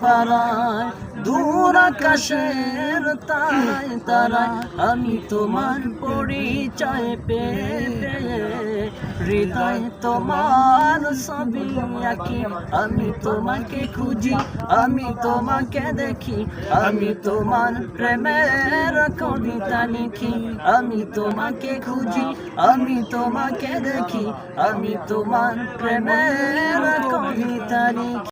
পাড়ায় দূর আকাশের তারায় তারায় আমি তোমার পরিচয় পেয়ে হৃদয় তোমার ছবি আঁকি, আমি তোমাকে খুঁজি, আমি তোমাকে দেখি, আমি তোমার প্রেমের কবিতা লিখি, আমি তোমাকে খুঁজি, আমি তোমাকে দেখি, আমি তোমার প্রেমের কবিতা লিখি।